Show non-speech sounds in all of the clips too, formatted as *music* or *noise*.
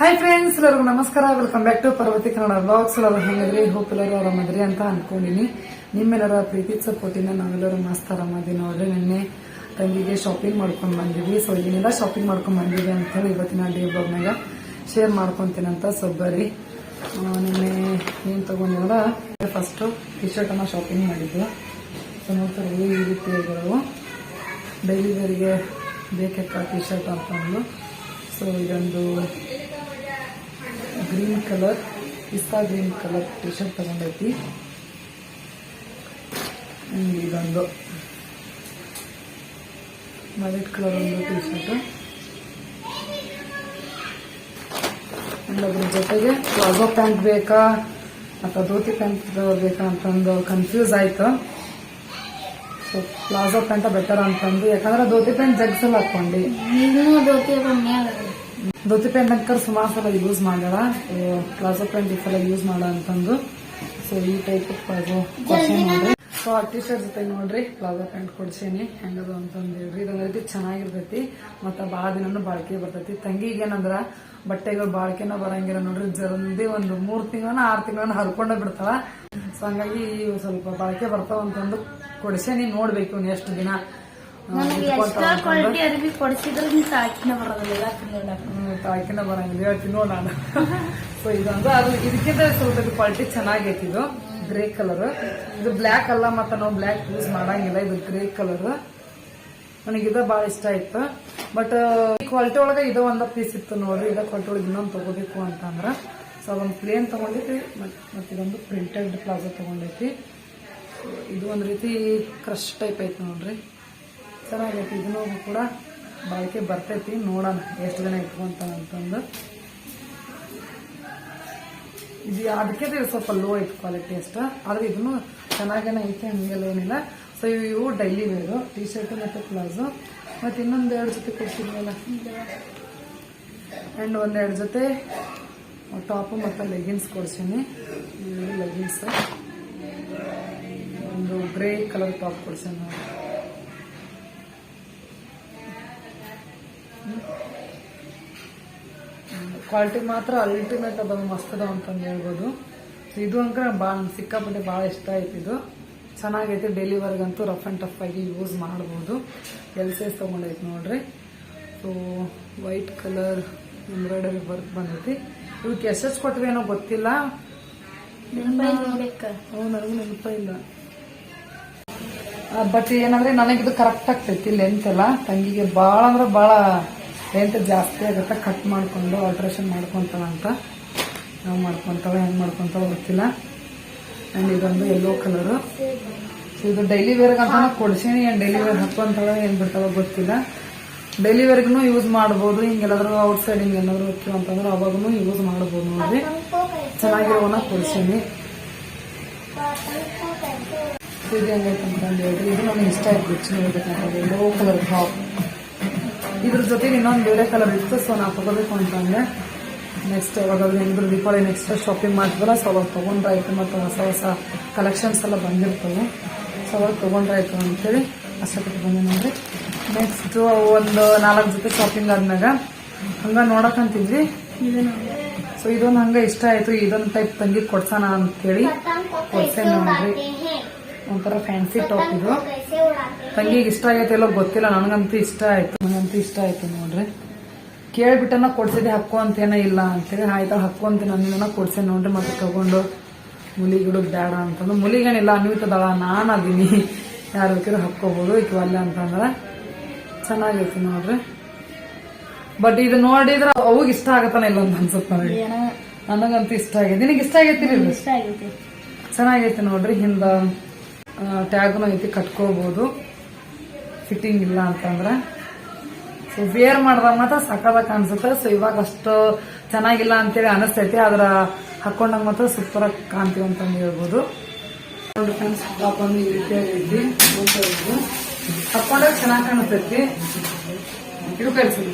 Hi friends ಎಲ್ಲರಿಗೂ ನಮಸ್ಕಾರ. Welcome back to Parvati Kannada vlogs ಎಲ್ಲರೂ ಹೆಂಗದ್ರಿ? ಹೋಪ್ ಎಲ್ಲರೂ ಆರಾಮದ್ರಿ ಅಂತ ಅನ್ಕೊಂಡಿನಿ. ನಿಮ್ಮೆಲ್ಲರ ಪ್ರೀತಿ ಸಪೋರ್ಟಿನ ನಾವೆಲ್ಲರೂ ಮಸ್ತ್ ಆರಾಮದಿ ನೋಡ್ರಿ. ನಿನ್ನೆ ತಂಗಿಗೆ ಶಾಪಿಂಗ್ ಮಾಡ್ಕೊಂಡು ಬಂದಿದ್ವಿ. ಸೊ ಏನೆಲ್ಲ ಶಾಪಿಂಗ್ ಮಾಡ್ಕೊಂಡು ಬಂದಿದ್ವಿ ಅಂತ ಹೇಳಿ ಇವತ್ತಿನ ಡೇ ಬ್ಲಾಗ್ನಾಗ ಶೇರ್ ಮಾಡ್ಕೊಂತೀನಂತ ಸೊ ಬರ್ರಿ ನಿನ್ನೆ ಏನು ತಗೊಂಡಿವಲ್ಲ? ಫಸ್ಟ್ ಟಿ ಶರ್ಟ್ ಅನ್ನ ಶಾಪಿಂಗ್ ಮಾಡಿದ್ವಿ. ಸೊ ನೋಡ್ತಾರೆ, ಈ ರೀತಿ ಡೈಲಿವರಿಗೆ ಡೈಲಿ ವೇರಿಗೆ ಬೇಕಕ್ಕ ಟಿ ಶರ್ಟ್ ಅಂತಂದು ಸೊ ಇದೊಂದು green colour pista green colour T shirt ತಗೊಂಡೈತಿ ಇದೊಂದು. ವೈಟ್ ಕಲರ್ ಒಂದು ಟಿ ಶರ್ಟ್ ಅದ್ರ ಜೊತೆಗೆ ಪ್ಲಾಜೋ ಪ್ಯಾಂಟ್ ಬೇಕಾ, ಅಥವಾ ಧೋತಿ ಪ್ಯಾಂಟ್ ಬೇಕಾ ಅಂತಂದು ಕನ್ಫ್ಯೂಸ್ ಆಯಿತು. ಸೊ ಪ್ಲಾಜೋ ಪ್ಯಾಂಟ ಬೆಟರ್ ಅಂತಂದು. ಯಾಕಂದ್ರೆ ಧೋತಿ ಪ್ಯಾಂಟ್ ಜಗ್ಸಲ್ಲಿ ಹಾಕೊಂಡಿ ಧೋತಿ ಧೋತಿ ಪ್ಯಾಂಟ್ ಅಂಕರ್ ಸುಮಾರು ಸಲ ಯೂಸ್ ಮಾಡ್ಯಾಳ ಪ್ಲಾಜೋ ಪ್ಯಾಂಟ್ ಈ ಸಲ ಯೂಸ್ ಮಾಡ ಅಂತಂದು. ಸೊ ಈ ಟೈಪ್ ಪ್ಲಾಜೋ ಕೊಡ್ಸೇನಿ ಸೊ ಆ ಟಿ ಶರ್ಟ್ ಜೊತೆ ನೋಡ್ರಿ ಪ್ಲಾಜೋ ಪ್ಯಾಂಟ್ ಕೊಡ್ಸೇನಿ. ಹೆಂಗದು ಅಂತಂದು ಹೇಳ್ರಿ. ಇದೊಂದ್ ರೀತಿ ಚೆನ್ನಾಗಿರ್ತೈತಿ. ಮತ್ತ ಭಾಳ ದಿನ ಬಾಳಿಕೆ ಬರ್ತೈತಿ. ತಂಗಿಗೆ ಏನಂದ್ರ ಬಟ್ಟೆಗಳು ಬಾಳಿಕೆನ ಬರಂಗಿಲ್ಲ ನೋಡ್ರಿ. ಜಲ್ದಿ ಒಂದು ಮೂರ್ ತಿಂಗಳನ್ನ ಆರ್ ತಿಂಗಳನ್ನ ಹರ್ಕೊಂಡ ಬಿಡ್ತಾವ ಸೊ ಹಂಗಾಗಿ ಸ್ವಲ್ಪ ಬಾಳಿಕೆ ಬರ್ತಾವ ಅಂತಂದು ಕೊಡ್ಸೇನಿ. ನೋಡ್ಬೇಕು ಎಷ್ಟು ದಿನ. ನನಗೆ ಕ್ವಾಲಿಟಿ ಅರ್ಬಿ ಕೊಡಿಸಿದ್ರೆ ನೀ ತಾಕಿನ ಬರೋದಿಲ್ಲ ನೋಡಕ್ ತಾಕಿನ ಬರಂಗಿಲ್ಲ. ಹೇಳ್ತೀನಿ ನೋಡ ನಾನು. *laughs* ಸೊ ಇದೊಂದು ಅದು ಇದಕ್ಕಿಂತ ಸ್ವಲ್ಪ ಕ್ವಾಲಿಟಿ ಚೆನ್ನಾಗೈತಿ ಇದು. ಗ್ರೇ ಕಲರ್ ಇದು ಬ್ಲ್ಯಾಕ್ ಅಲ್ಲ ಮತ್ತೆ ನಾವು ಬ್ಲ್ಯಾಕ್ ಯೂಸ್ ಮಾಡಂಗಿಲ್ಲ. ಇದು ಗ್ರೇ ಕಲರ್ ನನಗೆ ಇದು ಭಾಳ ಇಷ್ಟ ಆಯ್ತು. ಬಟ್ ಕ್ವಾಲಿಟಿ ಒಳಗೆ ಇದು ಒಂದ ಪೀಸ್ ಇತ್ತು ನೋಡ್ರಿ. ಇದ ಕ್ವಾಲಿಟಿ ಒಳಗೆ ಇನ್ನೊಂದು ತಗೋಬೇಕು ಅಂತಂದ್ರೆ ಸೊ ಅದೊಂದು ಪ್ಲೇನ್ ತಗೊಂಡೈತಿ ಮತ್ತೆ ಇದೊಂದು ಪ್ರಿಂಟೆಡ್ ಪ್ಲಾಜೋ ತಗೊಂಡೈತಿ ಇದು ಒಂದು ರೀತಿ ಕ್ರಶ್ ಟೈಪ್ ಐತಿ ನೋಡ್ರಿ. ಚೆನ್ನಾಗೈತಿ ಇದನ್ನೂ ಕೂಡ ಬಾಳಿಕೆ ಬರ್ತೈತಿ. ನೋಡೋಣ ಎಷ್ಟು ದಿನ ಇಟ್ಕೊಂತ ಅಂತಂದು. ಇದು ಅದಕ್ಕೆ ಸ್ವಲ್ಪ ಲೋ ಐತಿ ಕ್ವಾಲಿಟಿ ಅಷ್ಟು. ಆದ್ರೆ ಇದನ್ನು ಚೆನ್ನಾಗೇನೆ ಐತೆ, ಹಂಗೆಲ್ಲ ಏನಿಲ್ಲ. ಸೊ ಇವು ಇವು ಡೈಲಿ ವೇರು ಟಿ ಶರ್ಟ್ ಮತ್ತೆ ಪ್ಲೌಸು ಮತ್ತೆ ಇನ್ನೊಂದು ಎರಡು ಜೊತೆ ಕೊಡ್ತಿದ್ವಲ್ಲ ಆ್ಯಂಡ್ ಒಂದೆರಡು ಜೊತೆ ಟಾಪು ಮತ್ತು ಲೆಗಿನ್ಸ್ ಕೊಡ್ಸೀನಿ. ಲೆಗಿನ್ಸ್ ಒಂದು ಗ್ರೇ ಕಲರ್ ಟಾಪ್ ಕೊಡ್ಸೀನಿ. ಕ್ವಾಲಿಟಿ ಮಾತ್ರ ಅಲ್ಟಿಮೇಟ್ ಅದ ಮಸ್ತ್ ಅದಾವ ಅಂತಂದು ಹೇಳ್ಬೋದು. ಇದು ಅಂಕರ ಭಾಳ ಸಿಕ್ಕಾಪಟ್ಟೆ ಭಾಳ ಇಷ್ಟ ಆಯ್ತು ಇದು. ಚೆನ್ನಾಗೈತೆ ಡೈಲಿ ವರ್ಗಂತೂ ರಫ್ ಆ್ಯಂಡ್ ಟಫ್ ಆಗಿ ಯೂಸ್ ಮಾಡ್ಬೋದು. ಎಲ್ ಸೈಜ್ ತೊಗೊಂಡೈತೆ ನೋಡ್ರಿ. So white colour embroidery work ಬಂದೈತಿ. ಇವಕ್ಕೆ ಎಷ್ಟೆಷ್ಟು ಕೊಟ್ವಿ ಏನೋ ಗೊತ್ತಿಲ್ಲ ನನಗೂ ನೆನಪ ಇಲ್ಲ ಬಟ್ ಏನಂದ್ರೆ ನನಗಿದು ಕರೆಕ್ಟ್ ಆಗ್ತೈತಿ ಲೆಂತ್ ಎಲ್ಲ. ತಂಗಿಗೆ ಭಾಳ ಅಂದ್ರೆ ಭಾಳ ಲೆಂತ್ ಜಾಸ್ತಿ ಆಗುತ್ತೆ ಕಟ್ ಮಾಡಿಕೊಂಡು ಆಲ್ಟ್ರೇಷನ್ ಮಾಡ್ಕೊತಾವ ಅಂತ. ನಾವು ಮಾಡ್ಕೊತಾವ, ಹೆಂಗ್ ಮಾಡ್ಕೊತಾವ ಗೊತ್ತಿಲ್ಲ. ಆ್ಯಂಡ್ ಇದೊಂದು ಯೆಲ್ಲೋ ಕಲರು ಇದು ಡೈಲಿ ವೇರ್ಗೆ ಅಂತ ಕೊಡ್ಸೀನಿ, ಏನು ಡೈಲಿ ವೇರ್ ಹಾಕೊಂತಾಳೆ ಏನು ಬಿಡ್ತಾಳೋ ಗೊತ್ತಿಲ್ಲ. ಡೈಲಿ ವೇರ್ಗೂ ಯೂಸ್ ಮಾಡ್ಬೋದು ಹಿಂಗೆಲ್ಲಾದ್ರೂ ಔಟ್ ಸೈಡ್ ಹಿಂಗೆ ಏನಾದ್ರು ಹೋಗ್ತೀವಿ ಅಂತಂದ್ರೆ ಅವಾಗೂ ಯೂಸ್ ಮಾಡ್ಬೋದು ನೋಡ್ರಿ ಚೆನ್ನಾಗಿರೋನ ಕೊಡ್ಸೀನಿ. ಇದು ಹೆಂಗೈತೆ ಅಂತಂದು ಹೇಳ್ರಿ. ಇದು ನನಗೆ ಇಷ್ಟ ಆಯ್ತು ಚೆನ್ನಾಗಿರ್ಬೇಕಂತ ಯೆಲ್ಲೋ ಕಲರ್ ಟಾಪ್ ಇದ್ರ ಜೊತೆ ಇನ್ನೊಂದು ಬೇರೆ ಕಲರ್ ಇತ್ತು ಸೊ ನಾ ತಗೋಬೇಕು ಅಂತಂದೆ ನೆಕ್ಸ್ಟ್ ಯಾವಾಗಾದ್ರೂ ಹೆಂಗಿದ್ರು ದೀಪಾವಳಿ ನೆಕ್ಸ್ಟ್ ಶಾಪಿಂಗ್ ಮಾಡ್ತೀವಲ್ಲ ಸೊ ಅವಾಗ ತೊಗೊಂಡ್ರಾಯ್ತು ಮತ್ತು ಹೊಸ ಹೊಸ ಕಲೆಕ್ಷನ್ಸ್ ಎಲ್ಲ ಬಂದಿರ್ತವೆ. ಸೊ ಅವಾಗ ತೊಗೊಂಡ್ರಾಯ್ತು ಅಂತೇಳಿ ಅಷ್ಟೊತ್ತಿಗೆ ಬಂದೆ ನೋಡ್ರಿ ನೆಕ್ಸ್ಟ್ ಒಂದು ನಾಲ್ಕು ಜೊತೆ ಶಾಪಿಂಗ್ ಆದ್ಮ್ಯಾಗ. ಹಂಗ ನೋಡಕಂತಿದ್ವಿ ಸೊ ಇದೊಂದು ಹಂಗ ಇಷ್ಟ ಆಯ್ತು ಇದೊಂದು ಟೈಪ್ ತಂಗಿ ಕೊಡ್ಸೋಣ ಅಂತೇಳಿ ಕೊಡ್ಸೇನೆ ನೋಡ್ರಿ. ಒಂಥರ ಫ್ಯಾನ್ಸಿ ಟಾಪ್ ಇದು. ತಂಗಿಗೆ ಇಷ್ಟ ಆಗೈತೆ ಎಲ್ಲೋ ಗೊತ್ತಿಲ್ಲ ನನಗಂತೂ ಇಷ್ಟ ಆಯ್ತು ನನಗಂತೂ ಇಷ್ಟ ಆಯ್ತು ನೋಡ್ರಿ. ಕೇಳ್ಬಿಟ್ಟನ ಕೊಡ್ಸಿದೆ ಹಕ್ಕು ಅಂತೇನ ಇಲ್ಲ ಅಂತೇಳಿ ಆಯ್ತಾ ಹಕ್ಕು ಅಂತ ನನ್ನ ಕೊಡ್ಸಿ ನೋಡ್ರಿ ಮತ್ತೆ ತಗೊಂಡು ಮುಲಿಗಿಡು ಬೇಡ ಅಂತಂದು. ಮುಲಿಗೇನಿಲ್ಲ ಅನ್ವಿತದಳ ನಾನು ಅದೀನಿ ಯಾರು ಬೇಕಿದ್ರು ಹಕ್ಕೋಬೋದು ಈಕೆ ಅಲ್ಲ ಅಂತಂದ್ರೆ. ಚೆನ್ನಾಗೈತಿ ನೋಡ್ರಿ. ಬಟ್ ಇದು ನೋಡಿದ್ರೆ ಅವಾಗ ಇಷ್ಟ ಆಗತ್ತಾನ ಇಲ್ಲ ಅಂತ ಅನ್ಸುತ್ತೆ ನನಗೆ. ನನಗಂತೂ ಇಷ್ಟ ಆಗೈತಿ. ನಿನಗೆ ಇಷ್ಟ ಆಗೈತಿ ರೀ ಇಷ್ಟ ಆಗೈತಿ. ಚೆನ್ನಾಗೈತೆ ನೋಡ್ರಿ ಹಿಂದ ಟ್ಯಾಗ್ನು ಐತಿ, ಕಟ್ಕೋಬೋದು. ಫಿಟ್ಟಿಂಗ್ ಇಲ್ಲ ಅಂತಂದ್ರೆ. ಸೊ ವೇರ್ ಮಾಡಿದಾಗ ಮಾತ್ರ ಸಕ್ಕದಾಗ ಕಾಣಿಸುತ್ತೆ. ಸೊ ಇವಾಗ ಅಷ್ಟು ಚೆನ್ನಾಗಿಲ್ಲ ಅಂತೇಳಿ ಅನಿಸ್ತೈತಿ. ಆದ್ರೆ ಹಾಕೊಂಡಾಗ ಮಾತ್ರ ಸೂಪರ್ ಆಗಿ ಕಾಣ್ತೀವಿ ಅಂತಂದು ಹೇಳ್ಬೋದು. ನೋಡಿ ಫ್ರೆಂಡ್ಸ್ ಟಾಪ್ ಒಂದು ಈ ರೀತಿಯಾಗಿ ಹಾಕೊಂಡಾಗ ಚೆನ್ನಾಗಿ ಕಾಣಿಸ್ತೈತಿ. ಇದು ಕಳಿಸಿ.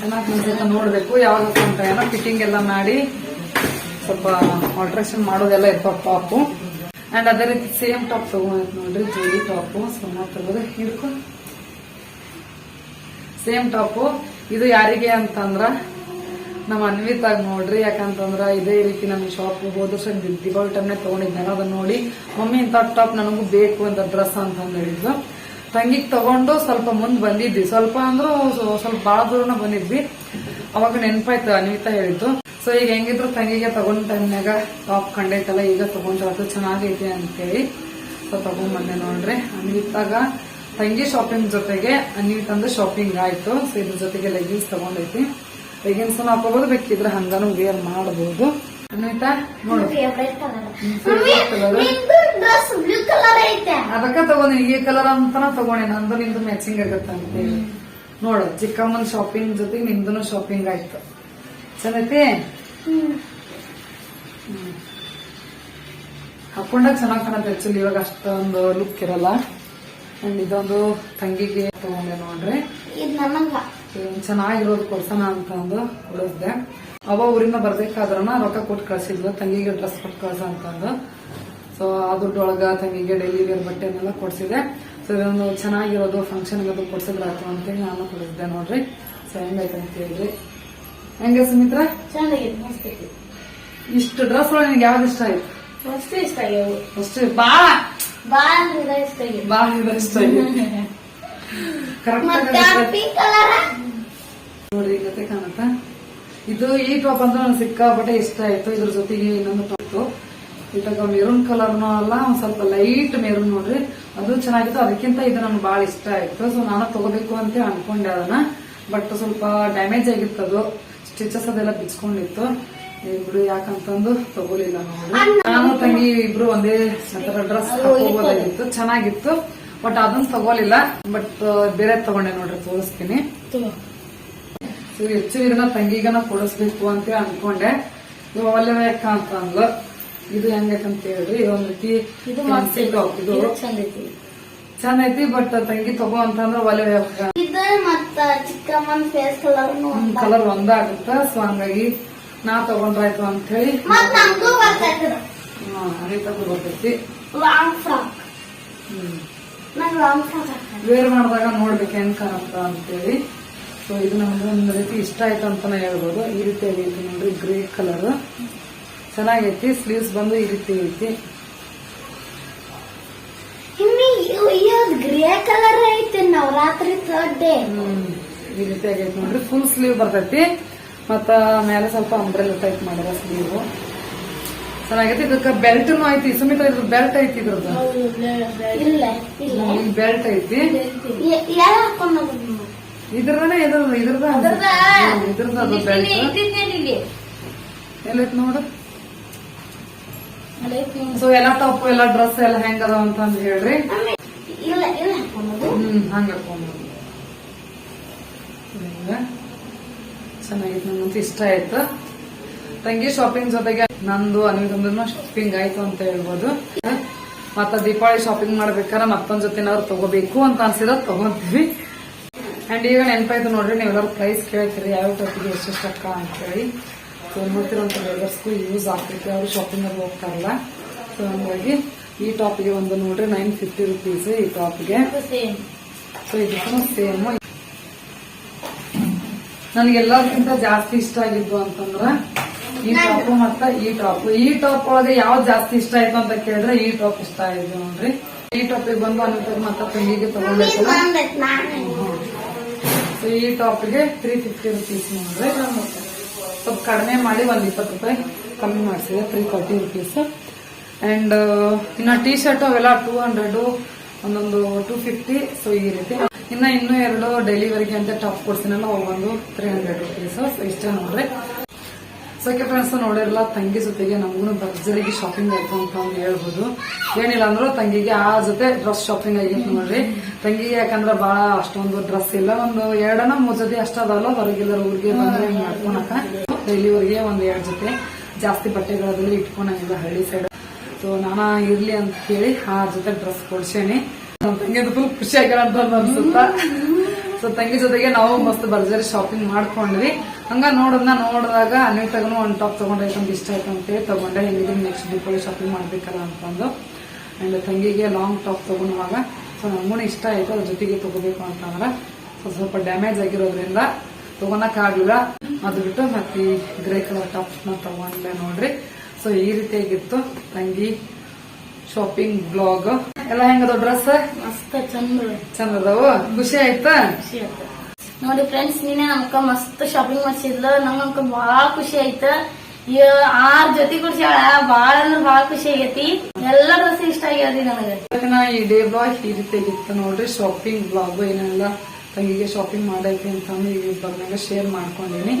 ಚೆನ್ನಾಗಿ ಕಾಣಿಸುತ್ತೆ ನೋಡಬೇಕು. ಯಾವಾಗ ಅಂತ ಏನೋ ಫಿಟ್ಟಿಂಗ್ ಎಲ್ಲ ಮಾಡಿ. ಸ್ವಲ್ಪ ಆಲ್ಟ್ರೇಷನ್ ಮಾಡೋದೆಲ್ಲ ಇರ್ತಾವ ಟಾಪು ಅಂಡ್ ಅದೇ ರೀತಿ ಸೇಮ್ ಟಾಪ್ ತಗೊಂಡ್ ನೋಡ್ರಿ, ಜೋಡಿ ಟಾಪು ಸೊ ತಗೋದು ಹಿಡ್ಕೊ ಸೇಮ್ ಟಾಪು ಇದು ಯಾರಿಗೆ ಅಂತಂದ್ರ ನಮ್ಮ ಅನ್ವಿತಾಗ ನೋಡ್ರಿ, ಯಾಕಂತಂದ್ರ ಇದೇ ರೀತಿ ನಮ್ಮ ಶಾಪ್ ಹೋದ ವರ್ಷ ದಿವಾಳಿ ಟೈಮ್ನೇ ತಗೊಂಡಿದ್ದೆ ಅದನ್ನ ನೋಡಿ ಮಮ್ಮಿ, ಇಂಥ ಟಾಪ್ ನನಗೂ ಬೇಕು ಅಂತ ಡ್ರೆಸ್ ಅಂತ ಹೇಳಿದ್ದು ತಂಗಿಗೆ ತಗೊಂಡು ಸ್ವಲ್ಪ ಮುಂದೆ ಬಂದಿದ್ವಿ. ಸ್ವಲ್ಪ ಅಂದ್ರೂ ಸ್ವ- ಸ್ವಲ್ಪ ಬಾಳ ದೂರನ ಬಂದಿದ್ವಿ. ಅವಾಗ ನೆನಪಾಯ್ತು ಅನ್ವಿತಾ ಹೇಳಿದ್ದು. ಸೊ ಈಗ ಹೆಂಗಿದ್ರು ತಂಗಿಗೆ ತಗೊಂಡ್ ಟೈಮ್ನಾಗ ಟಾಪ್ ಕಂಡೈತಲ್ಲ ಈಗ ತಗೊಂಡ್ರದ್ದು ಚೆನ್ನಾಗೈತೆ ಅಂತೇಳಿ. ಸೊ ತಗೊಂಡ್ಬಂದೆ ನೋಡ್ರಿ. ಅನ್ವಿತಾಗ ತಂಗಿ ಶಾಪಿಂಗ್ ಜೊತೆಗೆ ಅನ್ವಿತಂದು ಶಾಪಿಂಗ್ ಆಯ್ತು. ಸೊ ಇದ್ರ ಜೊತೆಗೆ ಲೆಗಿನ್ಸ್ ತಗೊಂಡೈತಿ. ಲೆಗಿನ್ಸ್ ಹಾಕೋಬಹುದು ಬೇಕಿದ್ರೆ ಹಂಗಾನು ವೇರ್ ಮಾಡಬಹುದು ಅನ್ವಿತಾ ನೋಡು. ಅದಕ್ಕ ತಗೊಂಡಿ ಈ ಕಲರ್ ಅಂತಾನ ತಗೊಂಡೆ ನಂದು ನಿಂದು ಮ್ಯಾಚಿಂಗ್ ಆಗತ್ತ ಅಂತೇಳಿ ನೋಡು ಚಿಕ್ಕಮ್ಮನ ಶಾಪಿಂಗ್ ಜೊತೆಗೆ ನಿಮ್ದು ಶಾಪಿಂಗ್ ಆಯ್ತು. ಚೆನ್ನಾಗೈತಿ ಹ್ಮ್ ಹಾಕೊಂಡಾಗ ಚೆನ್ನಾಗಿ ಕಾಣುತ್ತೆ ಆಕ್ಚುಲಿ ಇವಾಗ ಅಷ್ಟೊಂದು ಲುಕ್ ಇರಲ್ಲ. ಅಂಡ್ ಇದೊಂದು ತಂಗಿಗೆ ತಗೊಂಡೆ ನೋಡ್ರಿ. ಚೆನ್ನಾಗಿರೋದು ಕೊಡ್ಸೋಣ ಅಂತ ಅಂದು ಕೊಡಿಸ್ದೆ. ಅವ ಊರಿಂದ ಬರ್ಬೇಕಾದ್ರನ ರೊಕ್ಕ ಕೊಟ್ಟು ಕಳ್ಸಿದ್ಲು ತಂಗಿಗೆ ಡ್ರೆಸ್ ಕೊಟ್ಟು ಕಳ್ಸ ಅಂತಂದು ಸೊ ಆ ದುಡ್ಡೊಳಗ ತಂಗಿಗೆ ಡೈಲಿ ವೇರ್ ಬಟ್ಟೆನೆಲ್ಲ ಕೊಡ್ಸಿದೆ. ಸೊ ಇದೊಂದು ಚೆನ್ನಾಗಿರೋದು ಫಂಕ್ಷನ್ ಅದು ಕೊಡ್ಸಿದ್ರಾಯ್ತು ಅಂತೇಳಿ ನಾನು ಕೊಡಿಸಿದೆ ನೋಡ್ರಿ. ಸೊ ಹೆಂಗೈತೆ ಅಂತ ಹೇಳಿದ್ರಿ ಹೆಂಗೆ ಸುಮಿತ್ರ? ಇಷ್ಟು ಡ್ರೆಸ್ ಒಳಗೆ ನಿನ್ಗೆ ಯಾವ್ದು ಇಷ್ಟ ಆಯ್ತು? ಮಸ್ತ್ ಇಷ್ಟ ಆಗ್ಯಾವು ಅಷ್ಟು ಬಾಳ? ಬಾಳ ಅಂದ್ರೆ ಇಷ್ಟ ಆಗ್ಯಾವ ಬಾಳ ಇಷ್ಟ ಆಗಿದೆ. ಮತ್ತೆ ಕರೆಕ್ಟ್ ಪಿಂಕ್ ಕಲರ್ ನೋಡಿ ಜೊತೆ ಕಾಣುತ್ತಾ? ಇದು ಈ ಟಾಪ್ ಅಂದ್ರೆ ನನಗೆ ಸಿಕ್ಕಾಪಟ್ಟೆ ಇಷ್ಟ ಆಯ್ತು. ಇದ್ರ ಜೊತೆಗೆ ಇನ್ನೊಂದು ಟಾಪ್ ಇದಾಗ ಮೆರೂನ್ ಕಲರ್ನು ಅಲ್ಲ ಒಂದ್ ಸ್ವಲ್ಪ ಲೈಟ್ ಮೆರೂನ್ ನೋಡ್ರಿ. ಅದು ಚೆನ್ನಾಗಿತ್ತು. ಅದಕ್ಕಿಂತ ಇದು ನನ್ಗೆ ಬಹಳ ಇಷ್ಟ ಆಯ್ತು. ಸೊ ನಾನು ತಗೋಬೇಕು ಅಂತ ಅನ್ಕೊಂಡೆ ಅದನ್ನ. ಬಟ್ ಸ್ವಲ್ಪ ಡ್ಯಾಮೇಜ್ ಆಗಿತ್ತು ಅದು. ಸ್ಟಿಚಸ್ ಅದೆಲ್ಲ ಬಿಚ್ಕೊಂಡಿತ್ತು. ಇಬ್ರು ಬಿಡು ಯಾಕಂತಂದು ತಗೋಲಿಲ್ಲ ನೋಡಿ. ನಾನು ತಂಗಿ ಇಬ್ರು ಒಂದೇ ಸತರ ಡ್ರೆಸ್ ಹೋಗೋದಾಗಿತ್ತು ಚೆನ್ನಾಗಿತ್ತು. ಬಟ್ ಅದನ್ನ ತಗೋಲಿಲ್ಲ. ಬಟ್ ಬೇರೆ ತಗೊಂಡೆ ನೋಡ್ರಿ ತೋರಿಸ್ತೀನಿ. ಸೊ ಹೆಚ್ಚು ಇದನ್ನ ತಂಗಿಗನ ಕೊಡಿಸ್ಬೇಕು ಅಂತ ಅನ್ಕೊಂಡೆ. ಇವ್ ಒಳ್ಳೆ ಬೇಕಾ ಅಂತ ಅಂದ್ಲು. ಇದು ಹೆಂಗೈತಂತ ಹೇಳ್ರಿ ಇದೊಂದ್ ರೀತಿ ಇದು ಚಂದ ಐತಿ ಬಟ್ ತಂಗಿ ತಗೋ ಅಂತಂದ್ರ ಒಳ್ಳೆ ಇದು ಮತ್ತ ಚಿಕ್ಕಮ್ಮನ್ ಫೇಸ್ ಕಲರ್ ಕಲರ್ ಒಂದಾಗುತ್ತ ಸೊ ಹಂಗಾಗಿ ನಾ ತಗೊಂಡ್ರಾಯ್ತು ಅಂತ ಹೇಳಿ ಅನಿತಗೂ ಬರ್ತೈತಿ ಲಾಂಗ್ ಫ್ರಾಕ್ ನಂಗೆ ಲಾಂಗ್ ಫ್ರಾಕ್ ವೇರ್ ಮಾಡಿದಾಗ ನೋಡ್ಬೇಕು ಹೆಂಗ್ ಕಾಣುತ್ತ ಅಂತೇಳಿ. ಸೊ ಇದು ನಮ್ಗೆ ಒಂದು ರೀತಿ ಇಷ್ಟ ಆಯ್ತು ಅಂತಾನೆ ಹೇಳ್ಬೋದು. ಈ ರೀತಿ ಆಗೈತಿ ನೋಡ್ರಿ ಗ್ರೇ ಕಲರ್ ಚೆನ್ನಾಗೈತಿ ಸ್ಲೀವ್ಸ್ ಬಂದು ಈ ರೀತಿ ಐತಿ. ಇನ್ನು ಇವ್ ಗ್ರೇ ಕಲರ್ ಐತಿ ನವರಾತ್ರಿ ಥರ್ಡ್ ಡೇ ಹ್ಮ್ ಈ ರೀತಿ ಆಗೈತಿ ನೋಡ್ರಿ. ಫುಲ್ ಸ್ಲೀವ್ ಬರ್ತೈತಿ. ಮತ್ತ ಮೇಲೆ ಸ್ವಲ್ಪ ಅಂಬ್ರೆಲ್ ಟೈಪ್ ಮಾಡ್ಯಾರ ಸ್ಲೀವ್ ಚೆನ್ನಾಗೈತಿ. ಇದಕ್ಕ ಬೆಲ್ಟ್ ಐತಿ. ಸುಮಿತ ಇದ್ರ ಬೆಲ್ಟ್ ಐತಿ ಇದ್ರದ್ದು? ಇಲ್ಲ ಇಲ್ಲ. ಇಲ್ಲಿ ಬೆಲ್ಟ್ ಐತಿ. ಯಾರು ಹಾಕೊಂಡ್ ಇದ್ರದನೇ ಇದ್ರದ್ದು ಇದ್ರದ ಇದ್ರದ ಅದು. ಬೆಲ್ಟ್ ಎಲ್ಲೈತಿ ನೋಡು. ಸೊ ಎಲ್ಲಾ ಟಾಪ್ ಎಲ್ಲಾ ಡ್ರೆಸ್ ಎಲ್ಲ ಹೆಂಗದ ಅಂತಂದ್ ಹೇಳ್ರಿ. ಹ್ಮ್ ಹಂಗ ಹಿಂಗ. ಚೆನ್ನಾಗಿತ್ತು ನನಗಂತೂ ಇಷ್ಟ ಆಯ್ತು? ತಂಗಿ ಶಾಪಿಂಗ್ ಜೊತೆಗೆ ನಂದು ಅನಿಲ್ದಂದು ಶಾಪಿಂಗ್ ಆಯ್ತು ಅಂತ ಹೇಳ್ಬೋದು. ಮತ್ತ ದೀಪಾವಳಿ ಶಾಪಿಂಗ್ ಮಾಡ್ಬೇಕಾದ್ರೆ ಮತ್ತೊಂದ್ ಜೊತೆ ಏನಾದ್ರು ತಗೋಬೇಕು ಅಂತ ಅನ್ಸಿದ ತಗೊಂತೀವಿ. ಅಂಡ್ ಈಗ ನೆನಪಾಯ್ತು ನೋಡ್ರಿ, ನೀವೆಲ್ಲರೂ ಪ್ರೈಸ್ ಕೇಳ್ತೀರಿ, ಯಾವ ಟೈಪಿಗೆ ಎಷ್ಟೆಷ್ಟು ಅಕ್ಕ ಅಂತೇಳಿ. ಸೊ ನೋಡ್ತಿರೋಂಥ ಲೇಬರ್ಸ್ಗೂ ಯೂಸ್ ಆಗ್ತೈತಿ. ಅವ್ರು ಶಾಪಿಂಗ್ ಅಲ್ಲಿ ಹೋಗ್ತಾರಲ್ಲ. ಸೊ ಹಂಗಾಗಿ ಈ ಟಾಪಿಗೆ ಒಂದು ನೋಡ್ರಿ ನೈನ್ ಫಿಫ್ಟಿ ರುಪೀಸ್ ಈ ಟಾಪ್ಗೆ. ಸೇಮ್ ಸೊ ಇದಕ್ಕೂ ಸೇಮ್ ನನಗೆ ಎಲ್ಲದಕ್ಕಿಂತ ಜಾಸ್ತಿ ಇಷ್ಟ ಆಗಿದ್ದು ಅಂತಂದ್ರ ಈ ಟಾಪ್ ಮತ್ತ ಈ ಟಾಪ್. ಈ ಟಾಪ್ ಒಳಗೆ ಯಾವ್ದು ಜಾಸ್ತಿ ಇಷ್ಟ ಆಯ್ತು ಅಂತ ಕೇಳಿದ್ರೆ ಈ ಟಾಪ್ ಇಷ್ಟ ಆಯ್ತು ನೋಡ್ರಿ. ಈ ಟಾಪಿಗೆ ಬಂದು ಅನಿತಾಗ ಮತ್ತ ತಂಗಿಗೆ ಈ ಟಾಪ್ ಈ ಟಾಪ್ಗೆ ತ್ರೀ ಫಿಫ್ಟಿ ರುಪೀಸ್ ನೋಡ್ರಿ. ಸ್ವಲ್ಪ ಕಡಿಮೆ ಮಾಡಿ ಒಂದ್ ಇಪ್ಪತ್ತು ರೂಪಾಯಿ ಕಮ್ಮಿ ಮಾಡಿಸಿದೆ. ತ್ರೀ ಫಾರ್ಟಿ ರುಪೀಸ್ ಅಂಡ್ ಇನ್ನ ಟೀ ಶರ್ಟ್ ಅವೆಲ್ಲ ಟೂ ಹಂಡ್ರೆಡ್ ಒಂದೊಂದು ಟೂ ಫಿಫ್ಟಿ ಸೊ ಈ ರೀತಿ. ಇನ್ನ ಇನ್ನೂ ಎರಡು ಡೆಲಿವರಿಗೆ ಅಂತ ಟಾಪ್ ಕೊಡ್ತೀನಲ್ಲ ಒಂದು ತ್ರೀ ಹಂಡ್ರೆಡ್ ರುಪೀಸ್ ಸೊ ಇಷ್ಟೇ ನೋಡ್ರಿ. ಸೊ ಫ್ರೆಂಡ್ಸ್ ನೋಡಿರಲ್ಲ, ತಂಗಿ ಜೊತೆಗೆ ನಮಗೂ ಭರ್ಜರಿಗೆ ಶಾಪಿಂಗ್ ಆಯ್ತು ಅಂತ ಒಂದು ಹೇಳ್ಬೋದು. ಏನಿಲ್ಲ ಅಂದ್ರು ತಂಗಿಗೆ ಆ ಜೊತೆ ಡ್ರೆಸ್ ಶಾಪಿಂಗ್ ಆಗಿತ್ತು ನೋಡ್ರಿ. ತಂಗಿಗೆ ಯಾಕಂದ್ರೆ ಬಹಳ ಅಷ್ಟೊಂದು ಡ್ರೆಸ್ ಇಲ್ಲ. ಒಂದು ಎರಡನ ಮೂರ್ ಜೊತೆ ಅಷ್ಟ ಅದಾವಲ್ಲ ಹೊರಗೆಲ್ಲರ ಊರಿಗೆ ಬಂದ್ರೆ ಮಾಡ್ಕೊಳಕ ಡೆಲಿವರಿಗೆ ಒಂದ್ ಎರಡ್ ಜೊತೆ ಜಾಸ್ತಿ ಬಟ್ಟೆಗಳಲ್ಲಿ ಇಟ್ಕೊಂಡಂಗಿಲ್ಲ ಹಳ್ಳಿ ಸೈಡ್ ಸೊ ನಾನ ಇರ್ಲಿ ಅಂತ ಹೇಳಿ ಆ ಜೊತೆ ಡ್ರೆಸ್ ಕೊಡ್ಸೇನಿ. ನಮ್ ತಂಗಿ ಫುಲ್ ಖುಷಿ ಆಗ್ಯಾರ ಅಂತ ಅನ್ಸುತ್ತ? ಸೊ ತಂಗಿ ಜೊತೆಗೆ ನಾವು ಮಸ್ತ್ ಭರ್ಜರಿ ಶಾಪಿಂಗ್ ಮಾಡ್ಕೊಂಡ್ವಿ. ಹಂಗ ನೋಡೋದನ್ನ ನೋಡಿದಾಗ ಅನ್ವಿತಾಗನು ಒಂದ್ ಟಾಪ್ ತಗೊಂಡ್ರೆ ಅಂತ ಇಷ್ಟ ಆಯ್ತು ಅಂತೇಳಿ ತಗೊಂಡೆ. ಹೆಂಗಿದ್ರೆ ನೆಕ್ಸ್ಟ್ ದೀಪಾವಳಿ ಶಾಪಿಂಗ್ ಮಾಡ್ಬೇಕಲ್ಲ ಅಂತಂದು ಅಂಡ್ ತಂಗಿಗೆ ಲಾಂಗ್ ಟಾಪ್ ತಗೊಂಡಾಗ ಸೊ ನಮಗೂ ಇಷ್ಟ ಆಯ್ತು, ಅದ್ರ ಜೊತೆಗೆ ತಗೋಬೇಕು ಅಂತಂದ್ರ ಸ್ವಲ್ಪ ಸ್ವಲ್ಪ ಡ್ಯಾಮೇಜ್ ಆಗಿರೋದ್ರಿಂದ ತಗೊಳಕ್ಕಾಗ್ಲಿಲ್ಲ ಅದು ಬಿಟ್ಟು ಮತ್ತೆ ಗ್ರೇ ಕಲರ್ ಟಾಪ್ಸ್ನ ತಗೊಂಡೆ ನೋಡ್ರಿ. ಸೊ ಈ ರೀತಿಯಾಗಿತ್ತು ತಂಗಿ ಶಾಪಿಂಗ್ ಬ್ಲಾಗ್ ಎಲ್ಲ ಹೆಂಗದ ಡ್ರೆಸ್ ಮಸ್ತ್ ಚಂದ ಚಂದ ಅದಾವು ಖುಷಿ ಆಯ್ತಾ? ಖುಷಿ ನೋಡಿ ಫ್ರೆಂಡ್ಸ್ ನೀನೆ ನಮ್ಕ ಮಸ್ತ್ ಶಾಪಿಂಗ್ ಮಾಡ್ಸಿದ್ಲು. ನಮ್ಮಕ್ಕ ಬಹಳ ಖುಷಿ ಆಯ್ತಾ. ಈ ಆರ್ ಜೊತೆ ಕೊಡ್ಸ್ಯಾಳ. ಬಾಳ ಅಂದ್ರ ಬಾಳ ಖುಷಿ ಆಗೈತಿ. ಎಲ್ಲ ಡ್ರೆಸ್ ಇಷ್ಟ ಆಗ್ಯಾವ್ರಿ ನನಗೆ. ಈ ಡೇ ಬ್ಲಾಗ್ ಈ ರೀತಿಯಾಗಿತ್ತು ನೋಡ್ರಿ. ಶಾಪಿಂಗ್ ಬ್ಲಾಗ್ ಏನೆಲ್ಲ ತಂಗಿಗೆ ಶಾಪಿಂಗ್ ಮಾಡೈತಿ ಅಂತಂದು ಈ ಬ್ಲಾಗ್ನಾಗ ಶೇರ್ ಮಾಡ್ಕೊಂಡಿನಿ.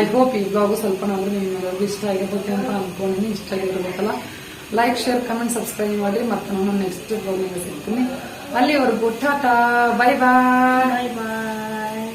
ಐ ಹೋಪ್ ಈ ಬ್ಲಾಗ್ ಸ್ವಲ್ಪ ನಾವು ನಿಮ್ಮೆಲ್ಲರಿಗೂ ಇಷ್ಟ ಆಗಿರ್ಬೋದು ಅಂತ ಅನ್ಕೊಂಡಿನಿ. ಇಷ್ಟ ಆಗಿರ್ಬೇಕಲ್ಲ ಲೈಕ್ ಶೇರ್ ಕಮೆಂಟ್ ಸಬ್ಸ್ಕ್ರೈಬ್ ಮಾಡಿ. ಮತ್ತೆ ನಾನು ನೆಕ್ಸ್ಟ್ ಬ್ಲಾಗ್ನಾಗ ಸಿಗ್ತೀನಿ. ಅಲ್ಲಿವರೆಗೂ ಟಾಟಾ ಬೈ ಬಾಯ್ ಬಾಯ್ ಬಾಯ್